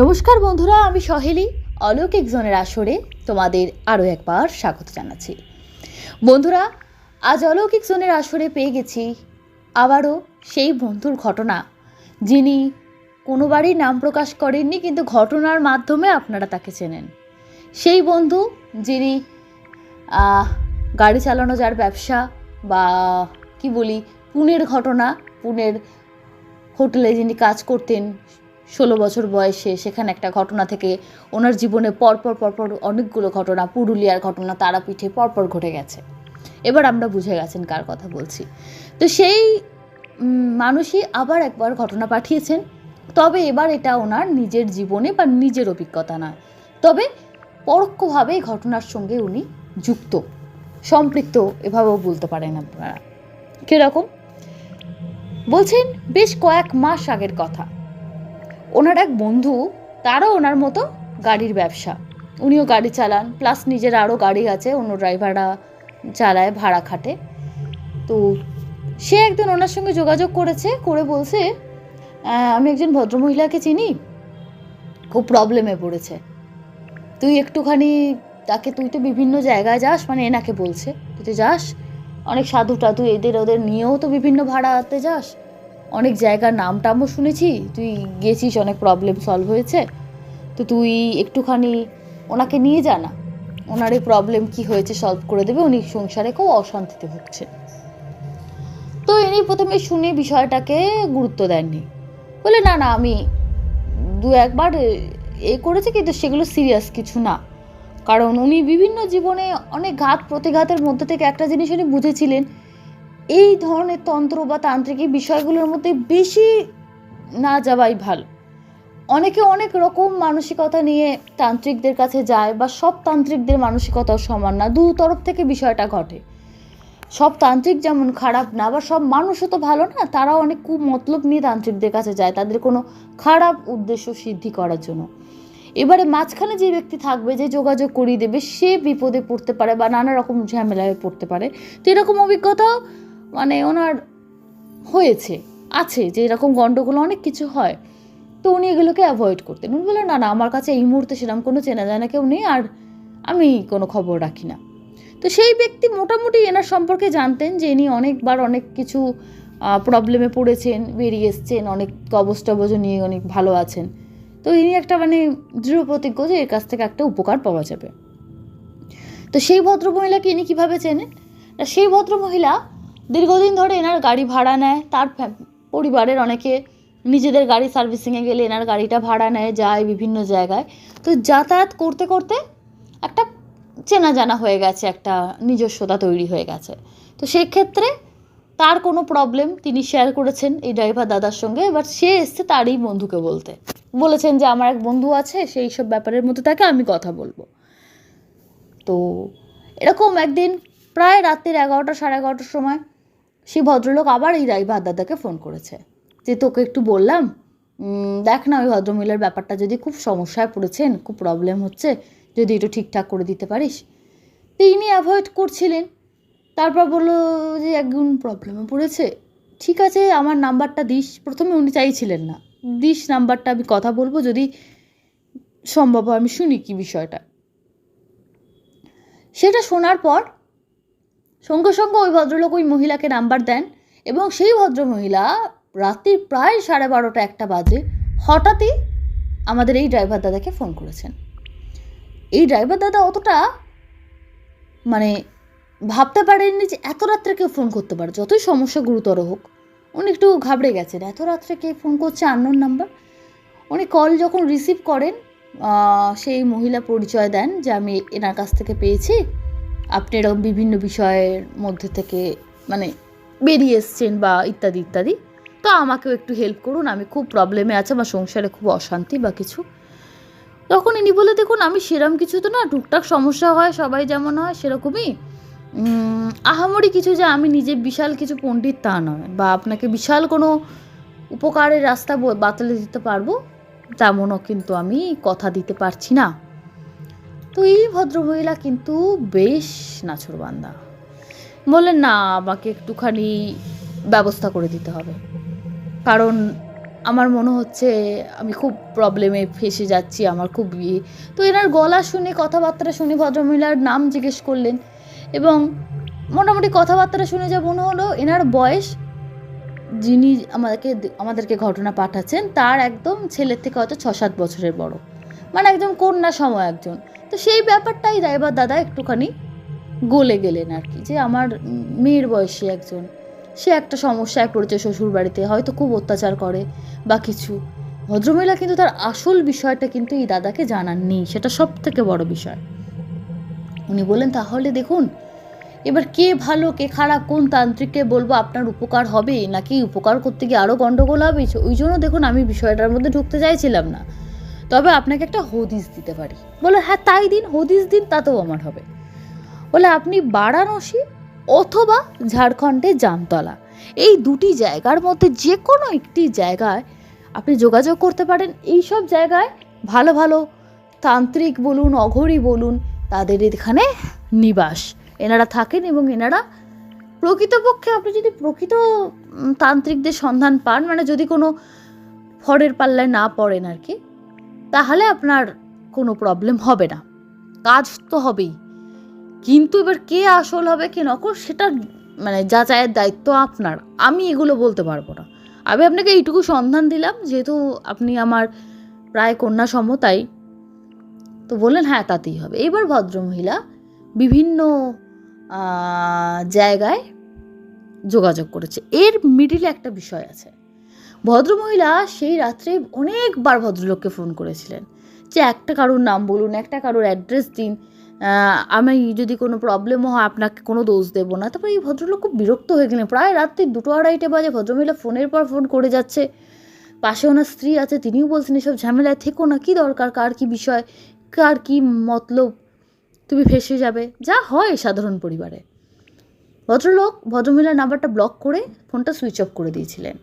নমস্কার বন্ধুরা, আমি সহেলি। অলৌকিক জনের আসরে তোমাদের আরও একবার স্বাগত জানাচ্ছি। বন্ধুরা, আজ অলৌকিক জনের আসরে পেয়ে গেছি আবারও সেই বন্ধুর ঘটনা, যিনি কোনোবারই নাম প্রকাশ করেননি, কিন্তু ঘটনার মাধ্যমে আপনারা তাকে চেনেন। সেই বন্ধু, যিনি গাড়ি চালানো যার ব্যবসা বা, কি বলি, পুনের ঘটনা, পুনের হোটেলে যিনি কাজ করতেন ষোলো বছর বয়সে সেখানে একটা ঘটনা থেকে ওনার জীবনে পরপর পরপর অনেকগুলো ঘটনা, পুরুলিয়ার ঘটনা, তারাপীঠে পরপর ঘটে গেছে। এবার আমরা বুঝে গেছেন কার কথা বলছি। তো সেই মানুষই আবার একবার ঘটনা পাঠিয়েছেন। তবে এবার এটা ওনার নিজের জীবনে বা নিজের অভিজ্ঞতা নয়। তবে পরোক্ষভাবে ঘটনার সঙ্গে উনি যুক্ত। সম্পৃক্ত এভাবেও বলতে পারেন আপনারা। কীরকম? বলছেন, বেশ কয়েক মাস আগের কথা। ওনার এক বন্ধু, তারও ওনার মতো গাড়ির ব্যবসা। উনিও গাড়ি চালান প্লাস নিজের আরও গাড়ি আছে, অন্য ড্রাইভাররা চালায়, ভাড়া খাটে। তো সে একদিন ওনার সঙ্গে যোগাযোগ করেছে, করে বলছে আমি একজন ভদ্রমহিলাকে চিনি, খুব প্রবলেমে পড়েছে। তুই একটুখানি তাকে, তুই তো বিভিন্ন জায়গায় যাস মানে এনাকে বলছে, তুই তো যাস, অনেক সাধু টাধু এদের ওদের নিয়েও তো বিভিন্ন ভাড়াতে যাস। অনেক জায়গার নাম টামও শুনেছি, তুই গেছিস, অনেক প্রবলেম সলভ হয়েছে। তো তুই একটুখানি ওনাকে নিয়ে যা না, ওনার এই প্রবলেম কী হয়েছে সলভ করে দেবে, উনি সংসারে খুব অশান্তিতে ভুগছে। তো ইনি প্রথমে শুনে বিষয়টাকে গুরুত্ব দেননি। বলে, না না, আমি দু একবার এ করেছে, কিন্তু সেগুলো সিরিয়াস কিছু না। কারণ উনি বিভিন্ন জীবনে অনেক ঘাত, প্রতিঘাতের মধ্যে থেকে একটা জিনিস উনি বুঝেছিলেন এই ধরনের তন্ত্র বা তান্ত্রিক বিষয়গুলোর মধ্যে বেশি না যাওয়াই ভালো। অনেকে অনেক রকম মানসিকতা নিয়ে তান্ত্রিকদের কাছে যায় বা সব তান্ত্রিকদের মানসিকতাও সমান না, দু তরফ থেকে বিষয়টা ঘটে। সব তান্ত্রিক যেমন খারাপ না বা সব মানুষও তো ভালো না, তারাও অনেক খুব মতলব নিয়ে তান্ত্রিকদের কাছে যায়, তাদের কোনো খারাপ উদ্দেশ্য সিদ্ধি করার জন্য। এবারে মাঝখানে যে ব্যক্তি থাকবে, যে যোগাযোগ করিয়ে দেবে, সে বিপদে পড়তে পারে বা নানা রকম ঝামেলায় পড়তে পারে। তো এরকম অভিজ্ঞতাও মানে ওনার হয়েছে, আছে যে এরকম গণ্ডগোল অনেক কিছু হয়। তো উনি এগুলোকে অ্যাভয়েড করতেন। উনি বললেন, না না, আমার কাছে এই মুহূর্তে সেরকম কোনো চেনা জানা কেউ নেই আর আমি কোনো খবর রাখি না। তো সেই ব্যক্তি মোটামুটি এনার সম্পর্কে জানতেন যে ইনি অনেকবার অনেক কিছু প্রবলেমে পড়েছেন, বেরিয়ে এসছেন, অনেক কবজ টবজ নিয়ে অনেক ভালো আছেন। তো ইনি একটা মানে দৃঢ় প্রতিজ্ঞ যে এর কাছ থেকে একটা উপকার পাওয়া যাবে। তো সেই ভদ্রমহিলাকে ইনি কীভাবে চেনেন? সেই ভদ্রমহিলা দীর্ঘদিন ধরে এনার গাড়ি ভাড়া নেয়, তার পরিবারের অনেকে নিজেদের গাড়ি সার্ভিসিংয়ে গেলে এনার গাড়িটা ভাড়া নেয়, যায় বিভিন্ন জায়গায়। তো যাতায়াত করতে করতে একটা চেনা জানা হয়ে গেছে, একটা নিজস্বতা তৈরি হয়ে গেছে। তো সেক্ষেত্রে তার কোনো প্রবলেম তিনি শেয়ার করেছেন এই ড্রাইভার দাদার সঙ্গে, এবার সে এসছে তারই বন্ধুকে বলতে। বলেছেন যে, আমার এক বন্ধু আছে, সেই সব ব্যাপারের মধ্যে তাকে আমি কথা বলব। তো এরকম একদিন প্রায় রাত্রির এগারোটা, সাড়ে এগারোটার সময় সেই ভদ্রলোক আবার এই ড্রাইভার দাদাকে ফোন করেছে। যে তোকে একটু বললাম দেখ না ওই ভদ্রমহিলার ব্যাপারটা যদি খুব সমস্যায় পড়েছেন, খুব প্রবলেম হচ্ছে, যদি একটু ঠিকঠাক করে দিতে পারিস। তো অ্যাভয়েড করছিলেন। তারপর বলল যে একজন প্রবলেমে পড়েছে। ঠিক আছে, আমার নাম্বারটা দিস। প্রথমে উনি চাইছিলেন না। দিস নাম্বারটা, আমি কথা বলব যদি সম্ভব হয়, আমি শুনি কি বিষয়টা। সেটা শোনার পর সঙ্গে সঙ্গে ওই ভদ্রলোক ওই মহিলাকে নাম্বার দেন এবং সেই ভদ্রমহিলা রাত্রি প্রায় সাড়ে বারোটা একটা বাজে হঠাৎই আমাদের এই ড্রাইভার দাদাকে ফোন করেছেন। এই ড্রাইভার দাদা অতটা মানে ভাবতে পারেননি যে এত রাত্রে কেউ ফোন করতে পারে, যতই সমস্যা গুরুতর হোক। উনি একটু ঘাবড়ে গেছেন, এত রাত্রে কে ফোন করছে আননোন নাম্বার উনি কল যখন রিসিভ করেন সেই মহিলা পরিচয় দেন যে আমি এনার কাছ থেকে পেয়েছি। আপনি এরকম বিভিন্ন বিষয়ের মধ্যে থেকে মানে বেরিয়ে এসছেন বা ইত্যাদি ইত্যাদি, তো আমাকেও একটু হেল্প করুন। আমি খুব প্রবলেমে আছে, আমার সংসারে খুব অশান্তি বা কিছু। তখন ইনি বলে, দেখুন, আমি সেরম কিছু তো না, টুকটাক সমস্যা হয়, সবাই যেমন হয়, সেরকমই। আহামরি কিছু যে আমি নিজে বিশাল কিছু পণ্ডিত তা নয় বা আপনাকে বিশাল কোনো উপকারের রাস্তা বাতলে দিতে পারব, তেমনও কিন্তু আমি কথা দিতে পারছি না। তো এই ভদ্রমহিলা কিন্তু বেশ নাছরবান্দা বললেন, না, আমাকে একটুখানি ব্যবস্থা করে দিতে হবে। কারণ আমার মনে হচ্ছে আমি খুব প্রবলেমে ফেসে যাচ্ছি, আমার খুব ইয়ে। তো এনার গলা শুনে, কথাবার্তা শুনে ভদ্রমহিলার নাম জিজ্ঞেস করলেন এবং মোটামুটি কথাবার্তা শুনে যা মনে হলো, এনার বয়স, যিনি আমাদেরকে আমাদেরকে ঘটনা পাঠাচ্ছেন, তার একদম ছেলের থেকে হয়তো ছ সাত বছরের বড়। মানে একদম কন্যা সময় একজন। তো সেই ব্যাপারটাই ড্রাইভার দাদা একটুখানি গলে গেলেন আর কি, যে আমার মেয়ের বয়সী একজন, সে একটা সমস্যায় পড়েছে শ্বশুর বাড়িতে হয়তো খুব অত্যাচার করে বা কিছু। ভদ্রমহিলা কিন্তু তার আসল বিষয়টা কিন্তু এই দাদাকে জানাননি সেটা সব থেকে বড় বিষয়। উনি বললেন, তাহলে দেখুন, এবার কে ভালো, কে খারাপ, কোন তান্ত্রিককে বলব, আপনার উপকার হবে, নাকি উপকার করতে গিয়ে আরও গণ্ডগোল হবে? ওই জন্য দেখুন, আমি বিষয়টার মধ্যে ঢুকতে চাইছিলাম না। তবে আপনাকে একটা হদিস দিতে পারি। বলে হ্যাঁ তাই দিন, হদিস দিন, তাতেও আমার হবে। বলে, আপনি বারাণসী অথবা ঝাড়খণ্ডে জামতলা, এই দুটি জায়গার মধ্যে যে কোনো একটি জায়গায় আপনি যোগাযোগ করতে পারেন। এই সব জায়গায় ভালো ভালো তান্ত্রিক বলুন, অঘরী বলুন, তাদের এখানে নিবাস। এনারা থাকেন এবং এনারা প্রকৃতপক্ষে আপনি যদি প্রকৃত তান্ত্রিকদের সন্ধান পান মানে যদি কোনো ফরের পাল্লায় না পড়েন আর কি তাহলে আপনার কোনো প্রবলেম হবে না। কাজ তো হবেই। কিন্তু এবার কে আসল হবে, কে নকল, সেটা মানে যাচাইয়ের দায়িত্ব আপনার। আমি এগুলো বলতে পারব না। আমি আপনাকে এইটুকু সন্ধান দিলাম, যেহেতু আপনি আমার প্রায় কন্যা সমতাই তো বললেন হ্যাঁ তাতেই হবে। এবার ভদ্রমহিলা বিভিন্ন জায়গায় যোগাযোগ করেছে। এর মিডিলে একটা বিষয় আছে। ভদ্রমহিলা সেই রাত্রে অনেকবার ভদ্রলোককে ফোন করেছিলেন যে একটা কারোর নাম বলুন, একটা কারোর অ্যাড্রেস দিন। আমি যদি কোনো প্রবলেমও হয় আপনাকে কোনো দোষ দেবো না। তারপরে এই ভদ্রলোক খুব বিরক্ত হয়ে গেলেন। প্রায় রাত্রি দুটো আড়াইটে বাজে ভদ্রমহিলা ফোনের পর ফোন করে যাচ্ছে। পাশে ওনার স্ত্রী আছে, তিনিও বলছেন, এসব ঝামেলায় থেকো না, কী দরকার? কার কী বিষয়? কার কী মতলব? তুমি ফেসে যাবে। যা হয় সাধারণ পরিবারে। ভদ্রলোক ভদ্রমহিলার নাম্বারটা ব্লক করে ফোনটা সুইচ অফ করে দিয়েছিলেন।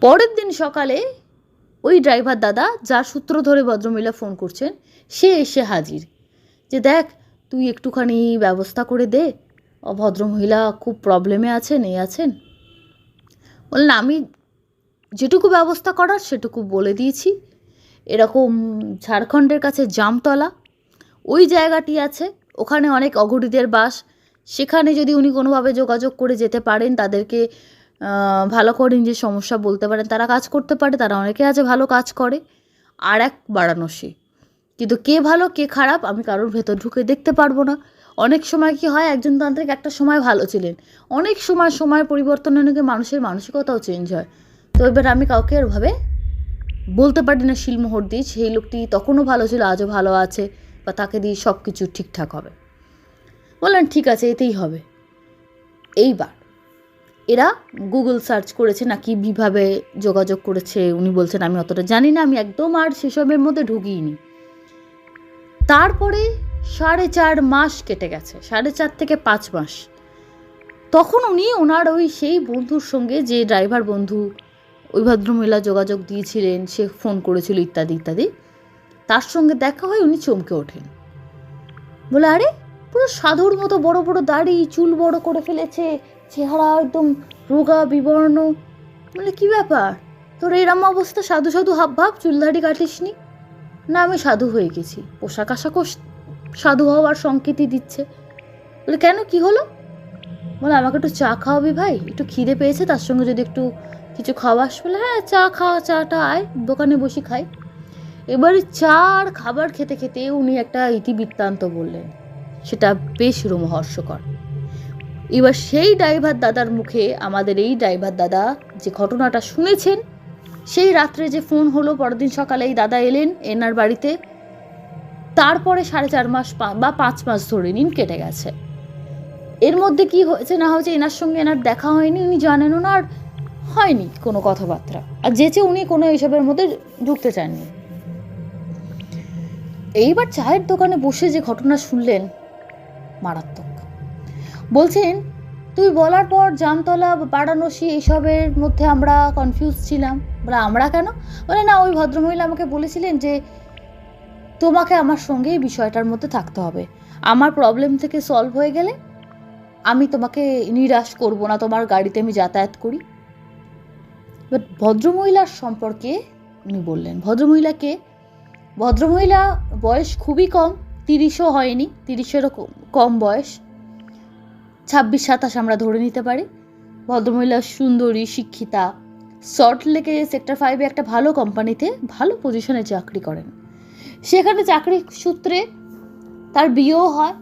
পরের দিন সকালে ওই ড্রাইভার দাদা যার সূত্র ধরে ভদ্রমহিলা ফোন করছেন, সে এসে হাজির। যে দেখ, তুই একটুখানি ব্যবস্থা করে দে। ও ভদ্রমহিলা খুব প্রবলেমে আছেন এই আছেন। বললেন, আমি যেটুকু ব্যবস্থা করার সেটুকু বলে দিয়েছি। এরকম ঝাড়খণ্ডের কাছে জামতলা, ওই জায়গাটি আছে। ওখানে অনেক অঘরীদের বাস। সেখানে যদি উনি কোনোভাবে যোগাযোগ করে যেতে পারেন, তাদেরকে ভালো করে নিজের সমস্যা বলতে পারেন তারা কাজ করতে পারে, তারা অনেকে আছে ভালো কাজ করে। আর এক বারাণসী কিন্তু কে ভালো, কে খারাপ, আমি কারোর ভেতর ঢুকে দেখতে পারব না। অনেক সময় কি হয়, একজন তান্ত্রিক একটা সময় ভালো ছিলেন। অনেক সময় সময় পরিবর্তনের নাকি মানুষের মানসিকতাও চেঞ্জ হয়। তো এবার আমি কাউকে ওভাবে বলতে পারি না শিলমোহর দিয়ে, সেই লোকটি তখনও ভালো ছিল, আজও ভালো আছে বা তাকে দিয়ে সব কিছু ঠিকঠাক হবে। বললেন, ঠিক আছে, এতেই হবে। এইবার এরা গুগল সার্চ করেছে না কীভাবে যোগাযোগ করেছে, উনি বলছেন, আমি অতটা জানি না, আমি একদম আর সেসবের মধ্যে ঢুকিনি তারপরে সাড়ে চার মাস কেটে গেছে, সাড়ে চার থেকে পাঁচ মাস। তখন উনি ওনার ওই সেই বন্ধুর সঙ্গে যে ড্রাইভার বন্ধু ওই ভদ্রমহিলা যোগাযোগ দিয়েছিলেন, সে ফোন করেছিল, ইত্যাদি ইত্যাদি, তার সঙ্গে দেখা হয় উনি চমকে ওঠেন। বলে, আরে, পুরো সাধুর মতো বড় বড় দাড়ি, চুল বড় করে ফেলেছে চেহারা একদম রোগা, বিবর্ণ। বলে, কি ব্যাপার? তোর এরম অবস্থা? সাধু সাধু হাব ভাব? চুলধারি দাড়ি কাটিসনি? না, আমি সাধু হয়ে গেছি। পোশাক আশাকও সাধু হওয়ার সংকেতই দিচ্ছে। বলে, কেন? কি হলো? বলে, আমাকে একটু চা খাওয়াবি ভাই। একটু খিদে পেয়েছে, তার সঙ্গে যদি একটু কিছু খাওয়াস। বলে হ্যাঁ চা খাওয়া চাটা আয়, দোকানে বসে খাই। এবারে চা আর খাবার খেতে খেতে উনি একটা ইতিবৃত্তান্ত বললেন। সেটা বেশ রোমহর্ষকর। এবার সেই ড্রাইভার দাদার মুখে আমাদের এই ড্রাইভার দাদা যে ঘটনাটা শুনেছেন, সেই রাত্রে যে ফোন হলো, পরের দিন সকালে এই দাদা এলেন এনার বাড়িতে। তারপরে সাড়ে চার মাস বা পাঁচ মাস ধরে নিন কেটে গেছে। এর মধ্যে কি হয়েছে না হয়েছে এনার সঙ্গে এনার দেখা হয়নি, উনি জানেনও না আর হয়নি কোনো কথাবার্তা। আর যেচে উনি কোনো এইসবের মধ্যে ঢুকতে চাননি। এইবার চায়ের দোকানে বসে যে ঘটনা শুনলেন, মারাত্মক। বলছেন, তুই বলার পর জামতলা, বারাণসী এইসবের মধ্যে আমরা কনফিউজ ছিলাম। বলে, আমরা কেন? বলে, না, ওই ভদ্রমহিলা আমাকে বলেছিলেন যে তোমাকে আমার সঙ্গে এই বিষয়টার মধ্যে থাকতে হবে। আমার প্রবলেম থেকে সলভ হয়ে গেলে আমি তোমাকে নিরাশ করব না, তোমার গাড়িতে আমি যাতায়াত করি। বাট ভদ্রমহিলার সম্পর্কে উনি বললেন, ভদ্রমহিলাকে, ভদ্রমহিলা বয়স খুবই কম, তিরিশও হয়নি, তিরিশেরও কম- কম বয়স। ছাব্বিশ সাতাশ আমরা ধরে নিতে পারি। ভদ্রমহিলা, সুন্দরী, শিক্ষিতা সল্ট লেকে সেক্টর ফাইভে একটা ভালো কোম্পানিতে ভালো পজিশনে চাকরি করেন। সেখানে চাকরি সূত্রে তার বিয়েও হয়।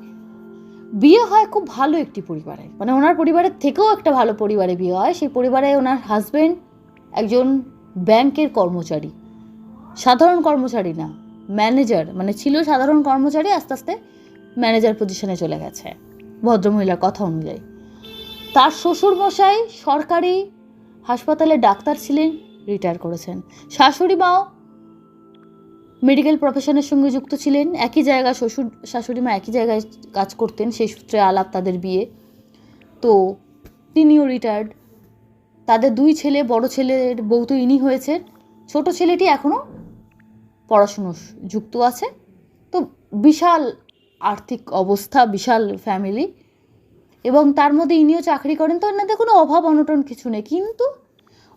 বিয়ে হয় খুব ভালো একটি পরিবারে। মানে ওনার পরিবারের থেকেও একটা ভালো পরিবারে বিয়ে হয়। সেই পরিবারে ওনার হাজবেন্ড একজন ব্যাংকের কর্মচারী। সাধারণ কর্মচারী না ম্যানেজার মানে ছিল সাধারণ কর্মচারী, আস্তে আস্তে ম্যানেজার পজিশনে চলে গেছে। ভদ্রমহিলার কথা অনুযায়ী। তার শ্বশুরমশাই সরকারি হাসপাতালে ডাক্তার ছিলেন, রিটায়ার করেছেন। শাশুড়ি মাও মেডিকেল প্রফেশনের সঙ্গে যুক্ত ছিলেন, একই জায়গা শ্বশুর, শাশুড়ি মা একই জায়গায় কাজ করতেন, সেই সূত্রে আলাপ তাদের বিয়ে। তো তিনিও রিটায়ার্ড। তাদের দুই ছেলে, বড় ছেলের বউ তো ইনি হয়েছেন। ছোট ছেলেটি এখনও পড়াশুনো যুক্ত আছে। তো বিশাল আর্থিক অবস্থা, বিশাল ফ্যামিলি এবং তার মধ্যে ইনিও চাকরি করেন, তো এনাদের কোনো অভাব, অনটন কিছু নেই। কিন্তু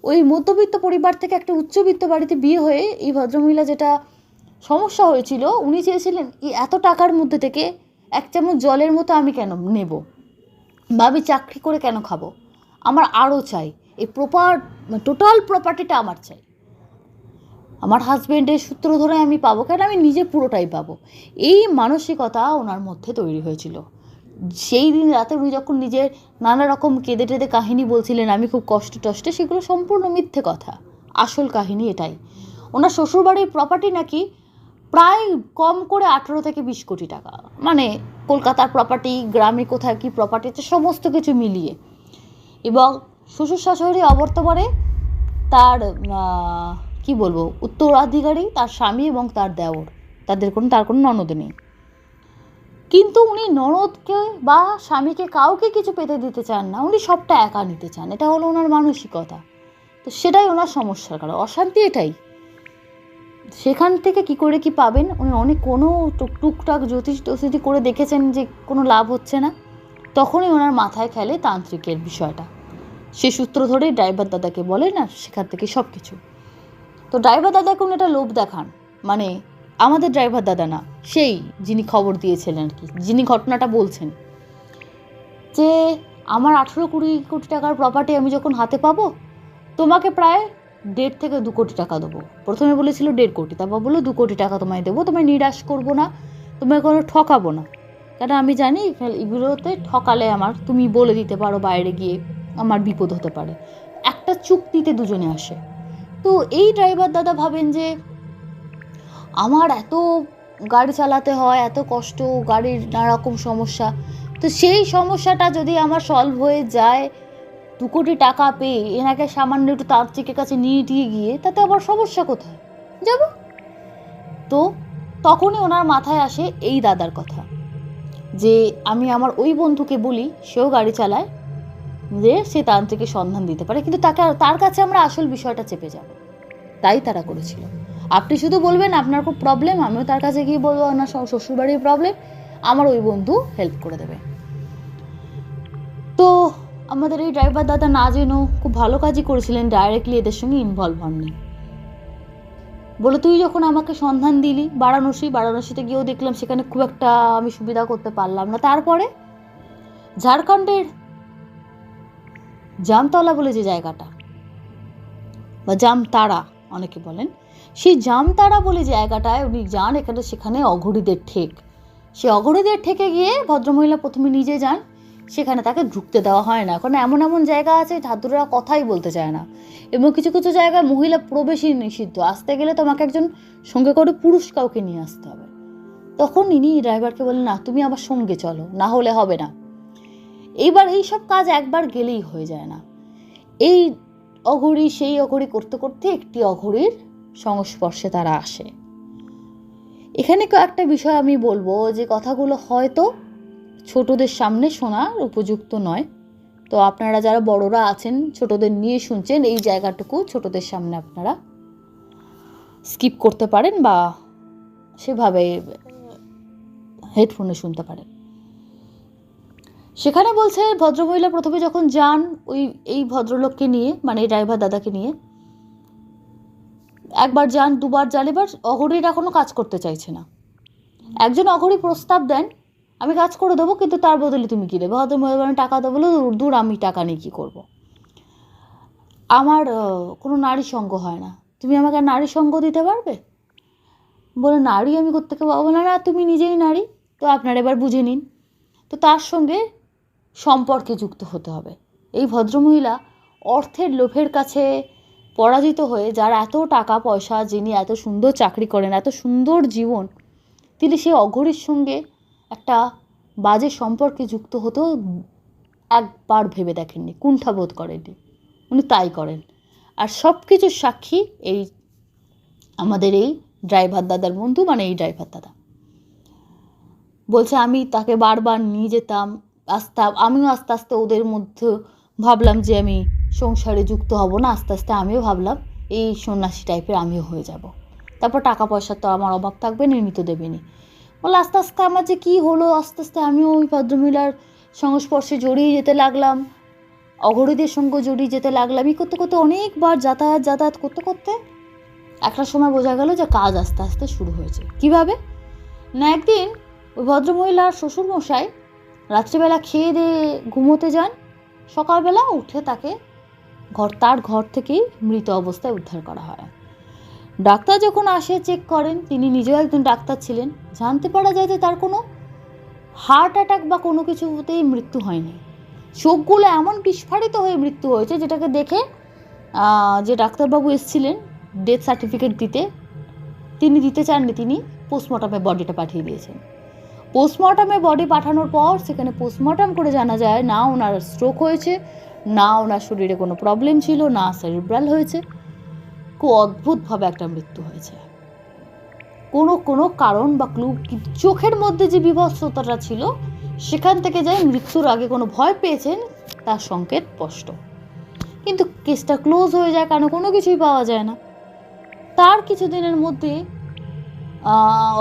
ওই মধ্যবিত্ত পরিবার থেকে একটা উচ্চবিত্ত বাড়িতে বিয়ে হয়ে এই ভদ্রমহিলা যেটা সমস্যা হয়েছিল, উনি চেয়েছিলেন, এই এত টাকার মধ্যে থেকে এক চামচ জলের মতো আমি কেন নেব? বা আমি চাকরি করে কেন খাব? আমার আরও চাই। এই প্রপার টোটাল প্রপার্টিটা আমার চাই। আমার হাজব্যান্ডের সূত্র ধরে আমি পাবো, কেন আমি নিজে পুরোটাই পাবো? এই মানসিকতা ওনার মধ্যে তৈরি হয়েছিল। সেই দিন রাতে উনি যখন নিজের নানা রকম কেঁদে টেদে কাহিনী বলছিলেন, আমি খুব কষ্ট টষ্টে, সেগুলো সম্পূর্ণ মিথ্যে কথা। আসল কাহিনী এটাই। ওনার শ্বশুরবাড়ির প্রপার্টি নাকি প্রায় কম করে আঠেরো থেকে বিশ কোটি টাকা। মানে কলকাতার প্রপার্টি গ্রামে কোথায় কী প্রপার্টিতে সমস্ত কিছু মিলিয়ে। এবং শ্বশুর শাশুড়ি অবর্তমানে তার কি বলব? উত্তরাধিকারী তার স্বামী এবং তার দেওর। তাদের কোনো তার কোনো ননদ নেই। কিন্তু উনি ননদকে বা স্বামীকে কাউকে কিছু পেতে দিতে চান না। উনি সবটা একা নিতে চান। এটা হলো ওনার মানসিকতা। তো সেটাই ওনার সমস্যার কারণ। অশান্তি এটাই। সেখান থেকে কি করে কি পাবেন? উনি অনেক কোনো টুক- টুকটাক জ্যোতিষ টসিটি করে দেখেছেন যে কোনো লাভ হচ্ছে না। তখনই ওনার মাথায় খেলে তান্ত্রিকের বিষয়টা। সে সূত্র ধরেই ড্রাইভার দাদাকে বলে, না, সেখান থেকে সব কিছু তো ড্রাইভার দাদা উনি একটা লোভ দেখান। মানে আমাদের ড্রাইভার দাদা না, সেই যিনি খবর দিয়েছিলেন আর কি, যিনি ঘটনাটা বলছেন। যে আমার আঠেরো কুড়ি কোটি টাকার প্রপার্টি আমি যখন হাতে পাবো, তোমাকে প্রায় দেড় থেকে দু কোটি টাকা দেবো। প্রথমে বলেছিল দেড় কোটি, তারপর বলল দু কোটি টাকা তোমায় দেবো, তোমায় নিরাশ করব না, তোমায় কোনো ঠকাবো না। কারণ আমি জানি এগুলোতে ঠকালে আমার, তুমি বলে দিতে পারো বাইরে গিয়ে, আমার বিপদ হতে পারে। একটা চুক্তিতে দুজনে আসে। তো এই ড্রাইভার দাদা ভাবেন যে আমার এত গাড়ি চালাতে হয়, এত কষ্ট, গাড়ির নানারকম সমস্যা। তো সেই সমস্যাটা যদি আমার সলভ হয়ে যায়, দু কোটি টাকা পেয়ে, এনাকে সামান্য একটু তার তান্ত্রিকের কাছে নিয়ে টিয়ে গিয়ে, তাতে আবার সমস্যা কোথায়? যাব? তো তখনই ওনার মাথায় আসে এই দাদার কথা, যে আমি আমার ওই বন্ধুকে বলি, সেও গাড়ি চালায়, যে সে তান্ত্রিকের সন্ধান দিতে পারে, কিন্তু তাকে তার কাছে আমরা আসল বিষয়টা চেপে যাব। তাই তারা করেছিল। আপনি শুধু বলবেন, আপনার খুব প্রবলেম আমিও তার কাছে গিয়ে বলব, আপনার শ্বশুর- শ্বশুরবাড়ির প্রবলেম আমার ওই বন্ধু হেল্প করে দেবে। তো আমাদের এই ড্রাইভার দাদা না জেনেও খুব ভালো কাজই করেছিলেন ডাইরেক্টলি এদের সঙ্গে ইনভলভ হননি। বলে, তুই যখন আমাকে সন্ধান দিলি, বারাণসী, বারাণসীতে গিয়েও দেখলাম, সেখানে খুব একটা আমি সুবিধা করতে পারলাম না। তারপরে ঝাড়খণ্ডের জামতলা বলে যে জায়গাটা, বা জামতারা অনেকে বলেন। সেই জামতারা বলে জায়গাটায় উনি যান, এখানে সেখানে অঘরীদের ঠেক। সে অঘরীদের ঠেকে গিয়ে ভদ্রমহিলা প্রথমে নিজে যান। সেখানে তাকে ঢুকতে দেওয়া হয় না। কারণ এমন এমন জায়গা আছে ঠাকুররা কথাই বলতে চায় না। এবং কিছু কিছু জায়গায় মহিলা প্রবেশই নিষিদ্ধ। আসতে গেলে তোমাকে একজন সঙ্গে করে পুরুষ কাউকে নিয়ে আসতে হবে। তখন ইনি ড্রাইভারকে বলেন, না, তুমি আমার সঙ্গে চলো, না হলে হবে না। এইবার এই সব কাজ একবার গেলেই হয়ে যায় না। এই অঘড়ি সেই অঘড়ি করতে করতে একটি অঘড়ির সংস্পর্শে তারা আসে। এখানে একটা বিষয় আমি বলব যে কথাগুলো হয়তো ছোটদের সামনে শোনার উপযুক্ত নয়। তো আপনারা যারা বড়রা আছেন, ছোটদের নিয়ে শুনছেন, এই জায়গাটুকু ছোটদের সামনে আপনারা স্কিপ করতে পারেন বা সেভাবে হেডফোনে শুনতে পারেন। সেখানে বলছে, ভদ্রমহিলা প্রথমে যখন যান ওই, এই ভদ্রলোককে নিয়ে মানে এই ড্রাইভার দাদাকে নিয়ে, একবার যান, দুবার যান, এবার অঘরীরা কোনো কাজ করতে চাইছে না। একজন অঘরী প্রস্তাব দেন, আমি কাজ করে দেবো, কিন্তু তার বদলে তুমি কী দেবে? ভদ্রমহিলা টাকা দেবো বলে, দূর আমি টাকা নিয়ে কী করব? আমার কোনো নারী সঙ্গ হয় না। তুমি আমাকে নারী সঙ্গ দিতে পারবে? বলে, নারী আমি কোথেকে পাবো? না না, তুমি নিজেই নারী, তো আপনারা এবার বুঝে নিন। তো তার সঙ্গে সম্পর্কে যুক্ত হতে হবে। এই ভদ্রমহিলা অর্থের লোভের কাছে পরাজিত হয়ে যার এত টাকা পয়সা যিনি এত সুন্দর চাকরি করেন, এত সুন্দর জীবন, তিনি সেই অঘরীর সঙ্গে একটা বাজে সম্পর্কে যুক্ত হতেও একবার ভেবে দেখেননি, কুণ্ঠাবোধ করেননি। উনি তাই করেন। আর সব কিছুর সাক্ষী এই আমাদের এই ড্রাইভার দাদার বন্ধু মানে এই ড্রাইভার দাদা। বলছে, আমি তাকে বারবার নিয়ে যেতাম আসতাম আমিও আস্তে আস্তে ওদের মধ্যে ভাবলাম যে আমি সংসারে যুক্ত হব না, আস্তে আস্তে আমিও ভাবলাম এই সন্ন্যাসী টাইপের আমিও হয়ে যাব। তারপর টাকা পয়সা তো আমার অভাব থাকবে না এমনি তো দেবেনি। বলে আস্তে আস্তে আমার যে কী হলো, আস্তে আস্তে আমিও ওই ভদ্রমহিলার সংস্পর্শে জড়িয়ে যেতে লাগলাম। অঘরীদের সঙ্গে জড়িয়ে যেতে লাগলাম। এই করতে করতে অনেকবার যাতায়াত যাতায়াত করতে করতে একটা সময় বোঝা গেল যে কাজ আস্তে আস্তে শুরু হয়েছে। কীভাবে? না, একদিন ওই ভদ্রমহিলার শ্বশুরমশাই রাত্রিবেলা খেয়ে দিয়ে ঘুমোতে যান, সকালবেলা উঠে তাকে ঘর, তার ঘর থেকেই মৃত অবস্থায় উদ্ধার করা হয়। ডাক্তার যখন আসে চেক করেন, তিনি নিজেও একজন ডাক্তার ছিলেন। জানতে পারা যায় যে তার কোনো হার্ট অ্যাটাক বা কোনো কিছুতেই মৃত্যু হয়নি। চোখগুলো এমন বিস্ফারিত হয়ে মৃত্যু হয়েছে, যেটাকে দেখে যে ডাক্তারবাবু এসেছিলেন ডেথ সার্টিফিকেট দিতে, তিনি দিতে চাননি, তিনি পোস্টমর্টমে বডিটা পাঠিয়ে দিয়েছেন। পোস্টমর্টমে বডি পাঠানোর পর সেখানে পোস্টমর্টম করে জানা যায় না ওনার স্ট্রোক হয়েছে, না ওনার শরীরে কোনো প্রবলেম ছিল, না সেরিব্রাল হয়েছে। খুব অদ্ভুতভাবে একটা মৃত্যু হয়েছে। কোনো কোনো কারণ বা ক্লু চোখের মধ্যে যে বিভৎসতাটা ছিল, সেখান থেকে যাই মৃত্যুর আগে কোনো ভয় পেয়েছেন তার সংকেত স্পষ্ট। কিন্তু কেসটা ক্লোজ হয়ে যায়, কারণ কোনো কিছুই পাওয়া যায় না। তার কিছুদিনের মধ্যে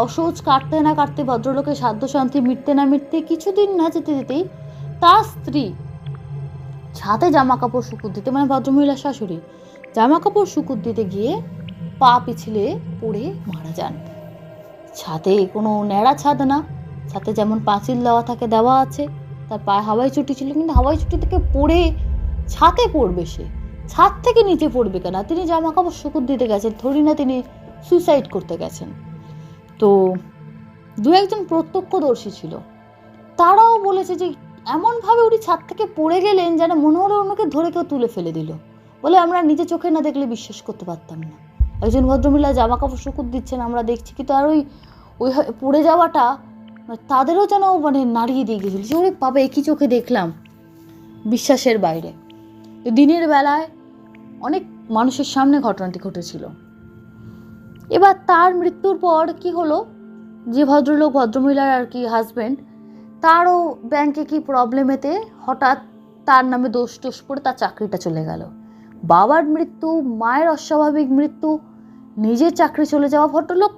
অসহজ কাটতে না কাটতে ভদ্রলোকের সাধ্য শান্তি মিটতে না মিটতে কিছুদিন না যেতে যেতেই তার স্ত্রী ছাদে জামা কাপড় শুকুর দিতে মানে ভদ্রমহিলার শাশুড়ি জামা কাপড় শুকুর দিতে গিয়ে পা পিছলে পড়ে মারা যান। ছাদে কোনো ন্যাড়া ছাদ না, ছাদে যেমন পাঁচিল দেওয়া থাকে, দেওয়া আছে, তার পায়ে হাওয়াই চুটি ছিল, কিন্তু হাওয়াই চুটি থেকে পড়ে ছাদে পড়বে সে। ছাদ থেকে নিচে পড়বে কেন? তিনি জামা কাপড় শুকুর দিতে গেছেন ধরি না তিনি সুইসাইড করতে গেছেন। তো দু একজন প্রত্যক্ষদর্শী ছিল। তারাও বলেছে যে এমনভাবে উনি ছাদ থেকে পড়ে গেলেন যেন মনে হলো ওনাকে ধরে কেউ তুলে ফেলে দিল। বলে আমরা নিজে চোখে না দেখলে বিশ্বাস করতে পারতাম না। একজন ভদ্রমহিলা জামা কাপড় শুকুর দিচ্ছেন, আমরা দেখছি কিন্তু আর ওই ওই পড়ে যাওয়াটা মানে তাদেরও যেন মানে নাড়িয়ে দিয়ে গেছিল যে ওরে বাবা, একই চোখে দেখলাম বিশ্বাসের বাইরে। দিনের বেলায় অনেক মানুষের সামনে ঘটনাটি ঘটেছিল। এবার তার মৃত্যুর পর কি হলো? যে ভদ্রলোক, ভদ্রমহিলার আর কি হাজব্যান্ড তারও ব্যাংকে কি প্রবলেমেতে হঠাৎ তার নামে দোষ টোষ পড়ে তার চাকরিটা চলে গেল। বাবার মৃত্যু, মায়ের অস্বাভাবিক মৃত্যু, নিজের চাকরি চলে যাওয়া, ভদ্রলোক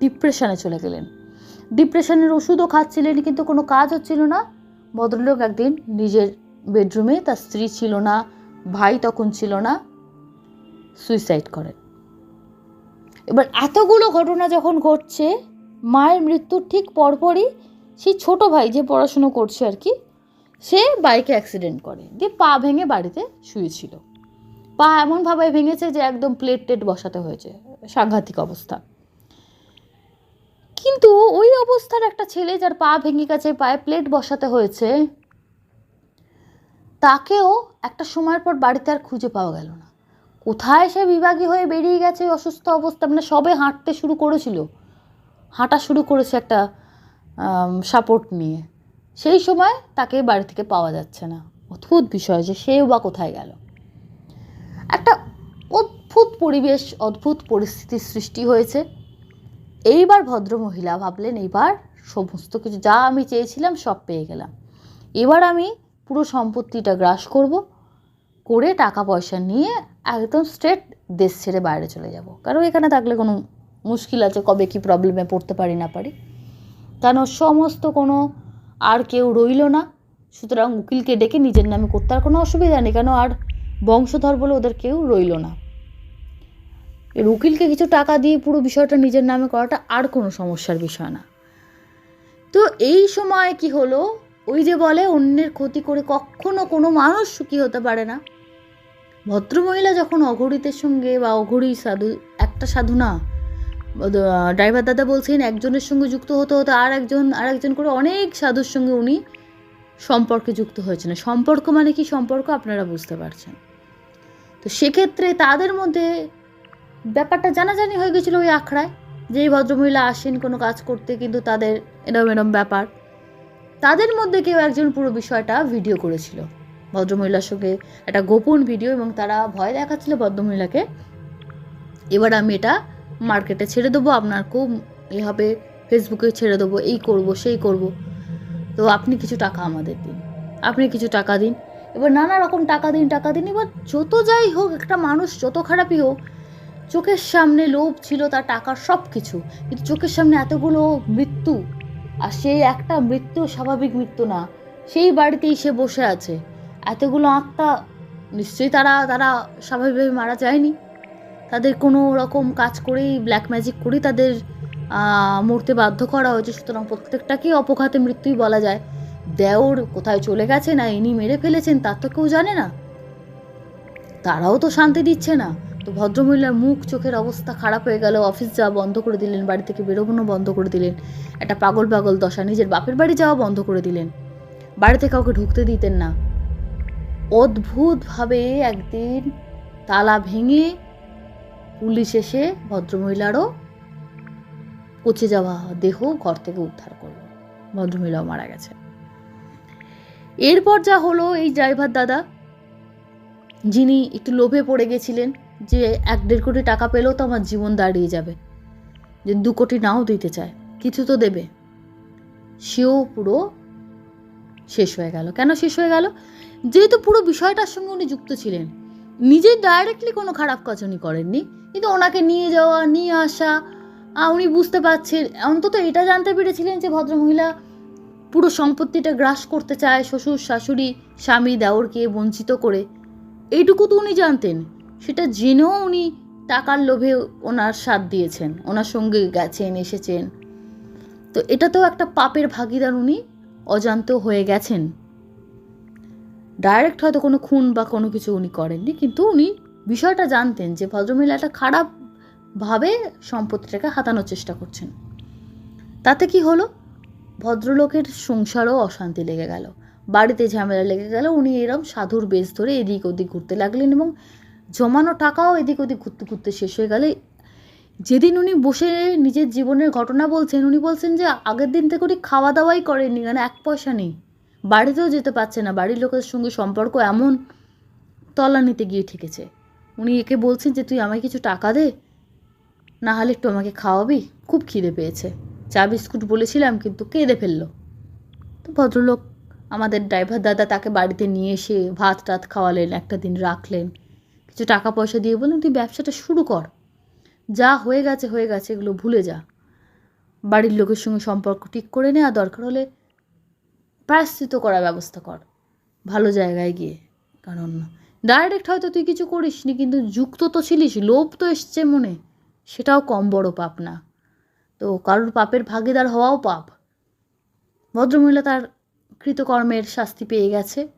ডিপ্রেশনে চলে গেলেন। ডিপ্রেশনের ওষুধও খাচ্ছিলেন, কিন্তু কোনো কাজ হচ্ছিল না। ভদ্রলোক একদিন নিজের বেডরুমে তার স্ত্রী ছিল না, ভাই তখন ছিল না সুইসাইড করেন। এবার এতগুলো ঘটনা যখন ঘটছে, মায়ের মৃত্যুর ঠিক পরপরই সেই ছোট ভাই যে পড়াশুনো করছে আর কি, সে বাইকে অ্যাক্সিডেন্ট করে। দিয়ে পা ভেঙে বাড়িতে শুয়েছিল। পা এমনভাবে ভেঙেছে যে একদম প্লেট টেট বসাতে হয়েছে, সাংঘাতিক অবস্থা। কিন্তু ওই অবস্থার একটা ছেলে যার পা ভেঙে গেছে, পায়ে প্লেট বসাতে হয়েছে, তাকেও একটা সময়ের পর বাড়িতে আর খুঁজে পাওয়া গেল না। কোথায় সে বিভাগী হয়ে বেরিয়ে গেছে অসুস্থ অবস্থা? মানে সবে হাঁটতে শুরু করেছিল। হাঁটা শুরু করেছে একটা সাপোর্ট নিয়ে। সেই সময় তাকে বাড়ি থেকে পাওয়া যাচ্ছে না। অদ্ভুত বিষয় যে সেও বা কোথায় গেল। একটা অদ্ভুত পরিবেশ, অদ্ভুত পরিস্থিতির সৃষ্টি হয়েছে। এইবার ভদ্রমহিলা ভাবলেন, এইবার সমস্ত কিছু যা আমি চেয়েছিলাম সব পেয়ে গেলাম। এবার আমি পুরো সম্পত্তিটা গ্রাস করব, করে টাকা পয়সা নিয়ে একদম স্ট্রেট দেশ ছেড়ে বাইরে চলে যাব। কারণ এখানে থাকলে কোনো মুশকিল আছে, কবে কি প্রবলেমে পড়তে পারি না পারি। কেন সমস্ত কোনো আর কেউ রইল না। সুতরাং উকিলকে ডেকে নিজের নামে করতে আর কোনো অসুবিধা নেই। কেন আর বংশধর বলে ওদের কেউ রইল না। এর উকিলকে কিছু টাকা দিয়ে পুরো বিষয়টা নিজের নামে করাটা আর কোনো সমস্যার বিষয় না। তো এই সময় কি হলো? ওই যে বলে অন্যের ক্ষতি করে কখনো কোনো মানুষ সুখী হতে পারে না। ভদ্রমহিলা যখন অঘরিতের সঙ্গে বা অঘরি সাধু, একটা সাধু না ড্রাইভার দাদা বলছেন, একজনের সঙ্গে যুক্ত হতে হতে আর একজন আর একজন করে অনেক সাধুর সঙ্গে উনি সম্পর্কে যুক্ত হয়েছেন। সম্পর্ক মানে কি? সম্পর্ক আপনারা বুঝতে পারছেন। তো সেক্ষেত্রে তাদের মধ্যে ব্যাপারটা জানাজানি হয়ে গেছিল ওই আখড়ায়, যে এই ভদ্রমহিলা আসেন কোনো কাজ করতে, কিন্তু তাদের এরম এরম ব্যাপার। তাদের মধ্যে কেউ একজন পুরো বিষয়টা ভিডিও করেছিল। ভদ্রমহিলার সঙ্গে একটা গোপন ভিডিও এবং তারা ভয় দেখাচ্ছিল ভদ্রমহিলাকে। এবার আমি এটা মার্কেটে ছেড়ে দেবো, আপনার খুব এ হবে ফেসবুকে ছেড়ে দেবো, এই করব, সেই করব। তো আপনি কিছু টাকা আমাদের দিন, আপনি কিছু টাকা দিন। এবার নানা রকম টাকা দিন টাকা দিন, এবার যত যাই হোক, একটা মানুষ যত খারাপই হোক, চোখের সামনে লোভ ছিল, তার টাকার সব কিছু কিন্তু চোখের সামনে এতগুলো মৃত্যু, আর সেই একটা মৃত্যু স্বাভাবিক মৃত্যু না, সেই বাড়িতেই সে বসে আছে। এতগুলো আত্মা, নিশ্চয়ই তারা তারা স্বাভাবিকভাবে মারা যায়নি। তাদের কোনো রকম কাজ করেই ব্ল্যাক ম্যাজিক করেই তাদের মরতে বাধ্য করা হয়েছে। সুতরাং প্রত্যেকটাকেই অপঘাতে মৃত্যুই বলা যায়। দেওর কোথায় চলে গেছে না ইনি মেরে ফেলেছেন তার তো কেউ জানে না। তারাও তো শান্তি দিচ্ছে না। তো ভদ্রমহিলার মুখ, চোখের অবস্থা খারাপ হয়ে গেল। অফিস যাওয়া বন্ধ করে দিলেন, বাড়ি থেকে বেরোনো বন্ধ করে দিলেন। একটা পাগল পাগল দশা, নিজের বাপের বাড়ি যাওয়া বন্ধ করে দিলেন। বাড়িতে কাউকে ঢুকতে দিতেন না। অদ্ভুতভাবে একদিন তালা ভেঙে পুলিশ এসে ভদ্রমহিলারও পচে যাওয়া দেহ ঘর থেকে উদ্ধার করল। ভদ্রমহিলাও মারা গেছে। এরপর যা হলো এই ড্রাইভার দাদা, যিনি একটু লোভে পড়ে গেছিলেন যে এক দেড় কোটি টাকা পেলেও তো আমার জীবন দাঁড়িয়ে যাবে, যে দু কোটি নাও দিতে চায়, কিছু তো দেবে। সেও পুরো শেষ হয়ে গেল। কেন শেষ হয়ে গেল? যেহেতু পুরো বিষয়টার সঙ্গে উনি যুক্ত ছিলেন। নিজে ডাইরেক্টলি কোনো খারাপ কাজ উনি করেননি। কিন্তু ওনাকে নিয়ে যাওয়া, নিয়ে আসা উনি বুঝতে পারছেন, অন্তত এটা জানতে পেরেছিলেন যে ভদ্রমহিলা পুরো সম্পত্তিটা গ্রাস করতে চায় শ্বশুর, শাশুড়ি, স্বামী, দেওরকে বঞ্চিত করে। এইটুকু তো উনি জানতেন। সেটা জেনেও উনি টাকার লোভে ওনার সাথ দিয়েছেন, ওনার সঙ্গে গেছেন, এসেছেন। তো এটাতেও একটা পাপের ভাগিদার উনি অজান্ত হয়ে গেছেন। ডাইরেক্ট হয়তো কোনো খুন বা কোনো কিছু উনি করেননি, কিন্তু উনি বিষয়টা জানতেন যে ভদ্রমহিলা একটা খারাপভাবে সম্পত্তিটাকে হাতানোর চেষ্টা করছেন। তাতে কি হলো? ভদ্রলোকের সংসারও অশান্তি লেগে গেল। বাড়িতে ঝামেলা লেগে গেল। উনি এরম সাধুর বেশ ধরে এদিক ওদিক ঘুরতে লাগলেন এবং জমানো টাকাও এদিক ওদিক ঘুরতে ঘুরতে শেষ হয়ে গেলে। যেদিন উনি বসে নিজের জীবনের ঘটনা বলছেন, উনি বলছেন যে আগের দিন থেকে উনি খাওয়া দাওয়াই করেননি মানে এক পয়সা নেই। বাড়িতেও যেতে পারছে না। বাড়ির লোকের সঙ্গে সম্পর্ক এমন তলানিতে গিয়ে ঠেকেছে। উনি একে বলছেন যে, তুই আমায় কিছু টাকা দে, না হলে একটু আমাকে খাওয়াবি। খুব খিদে পেয়েছে। চা বিস্কুট বলেছিলাম, কিন্তু কেঁদে ফেলল। তো ভদ্রলোক, আমাদের ড্রাইভার দাদা তাকে বাড়িতে নিয়ে এসে ভাত টাত খাওয়ালেন, একটা দিন রাখলেন। কিছু টাকা পয়সা দিয়ে বললেন, তুই ব্যবসাটা শুরু কর। যা হয়ে গেছে হয়ে গেছে, এগুলো ভুলে যা। বাড়ির লোকের সঙ্গে সম্পর্ক ঠিক করে নে আর দরকার হলে প্রায়শ্চিত করার ব্যবস্থা কর। ভালো জায়গায় গিয়ে। কারণ ডাইরেক্ট হয়তো তুই কিছু করিসনি, কিন্তু যুক্ত তো ছিলিস, লোভ তো এসছে মনে। সেটাও কম বড় পাপ না। তো কারোর পাপের ভাগিদার হওয়াও পাপ। ভদ্রমহিলা তার কৃতকর্মের শাস্তি পেয়ে গেছে।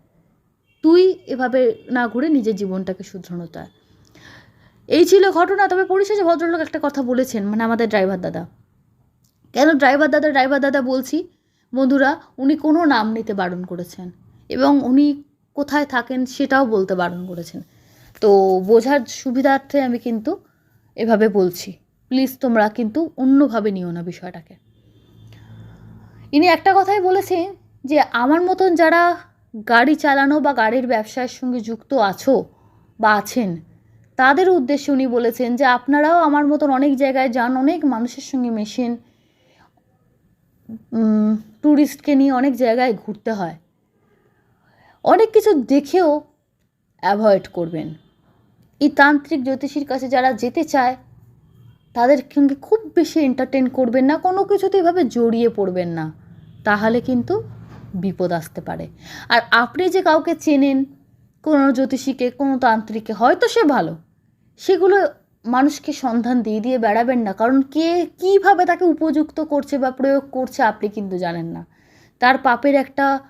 তুই এভাবে না ঘুরে নিজের জীবনটাকে শুধরানো চায় এই ছিল ঘটনা। তবে পরিশেষে ভদ্রলোক একটা কথা বলেছেন মানে আমাদের ড্রাইভার দাদা। কেন ড্রাইভার দাদা ড্রাইভার দাদা বলছি? বন্ধুরা, উনি কোনো নাম নিতে বারণ করেছেন এবং উনি কোথায় থাকেন সেটাও বলতে বারণ করেছেন। তো বোঝার সুবিধার্থে আমি কিন্তু এভাবে বলছি। প্লিজ তোমরা কিন্তু অন্যভাবে নিও না বিষয়টাকে। ইনি একটা কথাই বলেছেন যে, আমার মতন যারা গাড়ি চালানো বা গাড়ির ব্যবসার সঙ্গে যুক্ত আছো বা আছেন, তাদের উদ্দেশ্যে উনি বলেছেন যে, আপনারাও আমার মতন অনেক জায়গায় যান, অনেক মানুষের সঙ্গে মেশেন ট্যুরিস্টকে নিয়ে অনেক জায়গায় ঘুরতে হয়। অনেক কিছু দেখেও অ্যাভয়েড করবেন। এই তান্ত্রিক জ্যোতিষীর কাছে যারা যেতে চায় তাদের সঙ্গে খুব বেশি এন্টারটেন করবেন না, কোনো কিছুতে এভাবে জড়িয়ে পড়বেন না। তাহলে কিন্তু বিপদ আসতে পারে। আর আপনি যে কাউকে চেনেন, কোনো জ্যোতিষীকে, কোনো তান্ত্রিককে, হয়তো সে ভালো। সেগুলো মানুষকে সন্ধান দিয়ে দিয়ে বেড়াবেন না। কারণ কে, কীভাবে তাকে উপযুক্ত করছে বা প্রয়োগ করছে আপনি কিন্তু জানেন না। তার পাপের একটা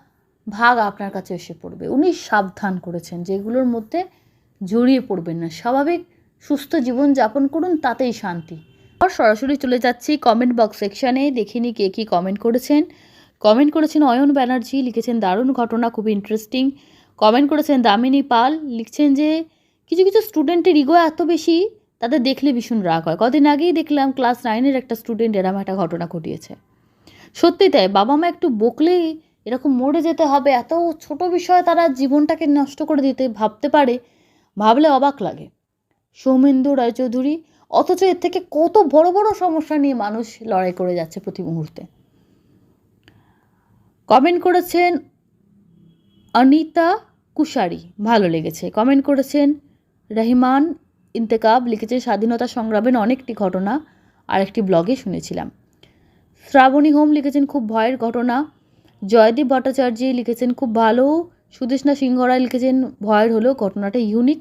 ভাগ আপনার কাছে এসে পড়বে। উনি সাবধান করেছেন, যেগুলোর মধ্যে জড়িয়ে পড়বেন না। স্বাভাবিক সুস্থ জীবন যাপন করুন, তাতেই শান্তি। আর সরাসরি চলে যাচ্ছি কমেন্ট বক্স সেকশানে দেখিনি কে কী কমেন্ট করেছেন। কমেন্ট করেছেন অয়ন ব্যানার্জি, লিখেছেন, দারুণ ঘটনা, খুব ইন্টারেস্টিং কমেন্ট করেছেন দামিনী পাল, লিখছেন যে, কিছু কিছু স্টুডেন্টের ইগো এত বেশি তাদের দেখলে ভীষণ রাগ হয়। কদিন আগেই দেখলাম ক্লাস নাইনের একটা স্টুডেন্ট এরম একটা ঘটনা ঘটিয়েছে। সত্যি তাই, বাবা মা একটু বকলেই এরকম মরে যেতে হবে, এত ছোট বিষয়ে তারা জীবনটাকে নষ্ট করে দিতে ভাবতে পারে, ভাবলে অবাক লাগে। সৌমেন্দু রায়চৌধুরী, অথচ এর থেকে কত বড় বড় সমস্যা নিয়ে মানুষ লড়াই করে যাচ্ছে প্রতি মুহূর্তে। কমেন্ট করেছেন অনিতা কুশারি, ভালো লেগেছে। কমেন্ট করেছেন রহিমান ইন্তেকাব লিখেছে স্বাধীনতা সংগ্রামের অনেকটি ঘটনা আর একটি ব্লগে শুনেছিলাম। শ্রাবণী হোম লিখেছেন খুব ভয়ের ঘটনা, জয়দীপ ভট্টাচার্য লিখেছেন খুব ভালো, সুদেষ্ণা সিংহ রায় লিখেছেন ভয়ের হলেও ঘটনাটা ইউনিক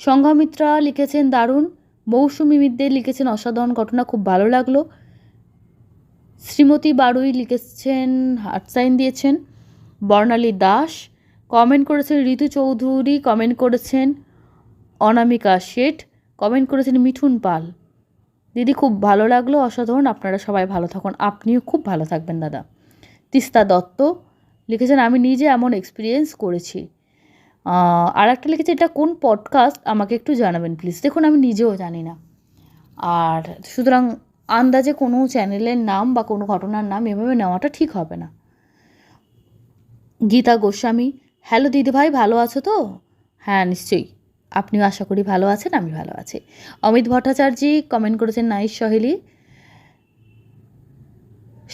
সংঘমিত্রা লিখেছেন দারুণ, মৌসুমি মিদ্দে লিখেছেন অসাধারণ ঘটনা, খুব ভালো লাগল। শ্রীমতী বারুই লিখেছেন হার্ট সাইন দিয়েছেন। বর্ণালী দাস কমেন্ট করেছেন ঋতু চৌধুরী কমেন্ট করেছেন অনামিকা শেঠ কমেন্ট করেছেন মিঠুন পাল। দিদি, খুব ভালো লাগল, অসাধারণ, আপনারা সবাই ভালো থাকুন। আপনিও খুব ভালো থাকবেন, দাদা। তিস্তা দত্ত লিখেছেন, আমি নিজে এমন এক্সপিরিয়েন্স করেছি। আর একটা লিখেছে, এটা কোন পডকাস্ট আমাকে একটু জানাবেন প্লিজ দেখুন, আমি নিজেও জানি না। আর সুতরাং আন্দাজে কোনো চ্যানেলের নাম বা কোনো ঘটনার নাম এভাবে নেওয়াটা ঠিক হবে না। গীতা গোস্বামী, হ্যালো দিদিভাই, ভালো আছো তো? হ্যাঁ নিশ্চয়ই। আপনিও আশা করি ভালো আছেন, আমি ভালো আছি। অমিত ভট্টাচার্য কমেন্ট করেছেন, নাইস সহেলি।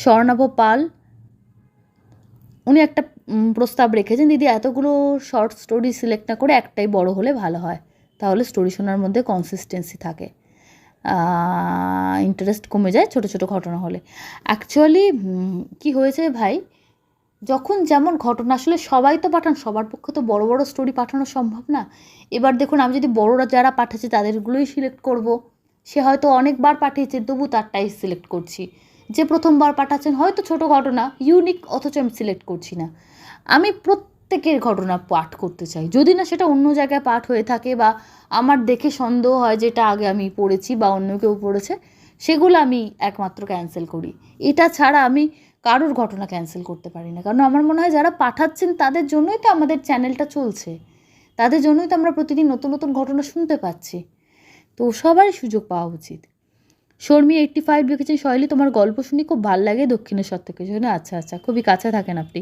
স্বর্ণাভ পাল, উনি একটা প্রস্তাব রেখেছেন, দিদি, এতগুলো শর্ট স্টোরি সিলেক্ট না করে একটাই বড় হলে ভালো হয়। তাহলে স্টোরি শোনার মধ্যে কনসিস্টেন্সি থাকে। ইন্টারেস্ট কমে যায়, ছোট ছোট ঘটনা হলে। অ্যাকচুয়ালি কি হয়েছে ভাই? যখন যেমন ঘটনা, আসলে সবাই তো পাঠান, সবার পক্ষে তো বড় বড় স্টোরি পাঠানো সম্ভব না। এবার দেখুন, আমি যদি বড়রা যারা পাঠাচ্ছে, তাদেরগুলোই সিলেক্ট করব। সে হয়তো অনেকবার পাঠিয়েছে, তবু তারটাই সিলেক্ট করছি। যে প্রথমবার পাঠাচ্ছেন, হয়তো ছোট ঘটনা ইউনিক অথচ আমি সিলেক্ট করছি না। আমি প্রত্যেকের ঘটনা পাঠ করতে চাই। যদি না সেটা অন্য জায়গায় পাঠ হয়ে থাকে বা আমার দেখে সন্দেহ হয় যেটা আগে আমি পড়েছি বা অন্য কেউ পড়েছে, সেগুলো আমি একমাত্র ক্যান্সেল করি। এটা ছাড়া আমি কারোর ঘটনা ক্যান্সেল করতে পারি না। কারণ আমার মনে হয় যারা পাঠাচ্ছেন তাদের জন্যই তো আমাদের চ্যানেলটা চলছে। তাদের জন্যই তো আমরা প্রতিদিন নতুন নতুন ঘটনা শুনতে পাচ্ছি। তো সবারই সুযোগ পাওয়া উচিত। শর্মি এইট্টি ফাইভ লিখেছেন, শৈলী, তোমার গল্প শুনি খুব ভালো লাগে দক্ষিণেশ্বর থেকে। জন্য আচ্ছা আচ্ছা খুবই কাছে থাকেন আপনি।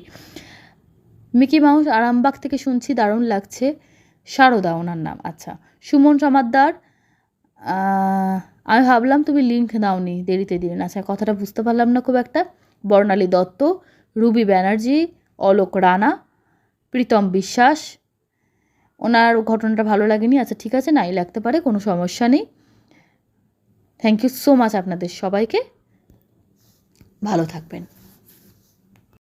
মিকি মাউস, আরামবাগ থেকে শুনছি, দারুণ লাগছে। সারদা, ওনার নাম আচ্ছা। সুমন সমাদ্দার আমি ভাবলাম তুমি লিঙ্ক দাওনি দেরিতে দিলেন আচ্ছা কথাটা বুঝতে পারলাম না খুব একটা। বর্ণালী দত্ত, রুবি ব্যানার্জি, অলোক রানা, প্রীতম বিশ্বাস। ওনার ঘটনাটা ভালো লাগেনি। আচ্ছা ঠিক আছে, নাই লাগতে পারে, কোনো সমস্যা নেই। থ্যাংক ইউ সো মাচ আপনাদের সবাইকে। ভালো থাকবেন।